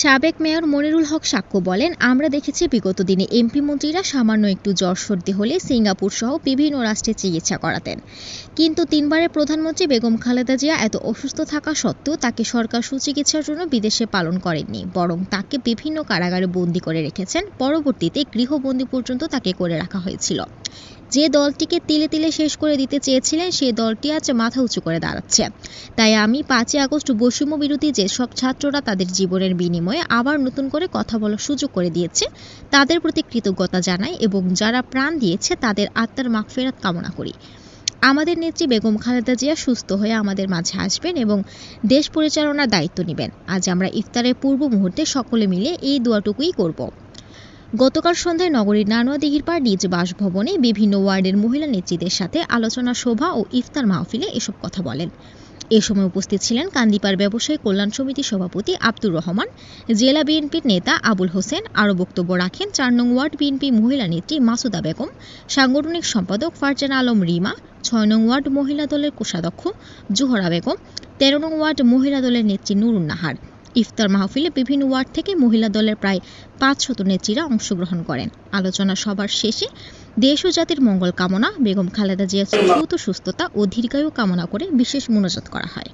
সাবেক মেয়র মনিরুল হক সাক্ষ্য বলেন, আমরা দেখেছি বিগত দিনে এমপি মন্ত্রীরা সামান্য একটু জ্বর সর্দি হলে সিঙ্গাপুর সহ বিভিন্ন রাষ্ট্রে চিকিৎসা করাতেন। কিন্তু তিনবারের প্রধানমন্ত্রী বেগম খালেদা জিয়া এত অসুস্থ থাকা সত্ত্বেও তাকে সরকার সুচিকিৎসার জন্য বিদেশে পালন করেননি, বরং তাকে বিভিন্ন কারাগারে বন্দি করে রেখেছেন। পরবর্তীতে গৃহবন্দী পর্যন্ত তাকে করে রাখা হয়েছিল। যে দলটিকে তিলে তিলে শেষ করে দিতে চেয়েছিলেন সেই দলটি আজ মাথা উঁচু করে দাঁড়াচ্ছে। তাই আমি পাঁচই আগস্ট বৈষম্য বিরোধী যেসব ছাত্ররা তাদের জীবনের বিনিময়ে আবার নতুন করে কথা বলার সুযোগ করে দিয়েছে, তাদের প্রতি কৃতজ্ঞতা জানাই এবং যারা প্রাণ দিয়েছে, তাদের আত্মার মাগফেরাত কামনা করি। আমাদের নেত্রী বেগম খালেদা জিয়া সুস্থ হয়ে আমাদের মাঝে আসবেন এবং দেশ পরিচালনার দায়িত্ব নেবেন। আজ আমরা ইফতারের পূর্ব মুহূর্তে সকলে মিলে এই দোয়াটুকুই করব। গতকাল সন্ধ্যায় নগরীর নানুয়া দিঘির পাড় নিজ বাসভবনে বিভিন্ন ওয়ার্ডের মহিলা নেত্রীদের সাথে আলোচনা, সভা ও ইফতার মাহফিলে এসব কথা বলেন। এ সময় উপস্থিত ছিলেন কান্দিপাড় ব্যবসায়ী কল্যাণ সমিতির সভাপতি আব্দুর রহমান, জেলা বিএনপির নেতা আবুল হোসেন, আরও বক্তব্য রাখেন চার নং ওয়ার্ড বিএনপি মহিলা নেত্রী মাসুদা বেগম, সাংগঠনিক সম্পাদক ফারজানা আলম রিমা, ছয় নং ওয়ার্ড মহিলা দলের কোষাধ্যক্ষ জোহরা বেগম, তেরো নং ওয়ার্ড মহিলা দলের নেত্রী নুরুন নাহার ইফতার মাহফিলে বিভিন্ন ওয়ার্ড থেকে মহিলা দলের প্রায় পাঁচ শত নেত্রীরা অংশগ্রহণ করেন। আলোচনা সবার শেষে দেশ ও জাতির মঙ্গল কামনা, বেগম খালেদা জিয়ার সুস্থতা ও দীর্ঘায়ু কামনা করে বিশেষ মোনাজাত করা হয়।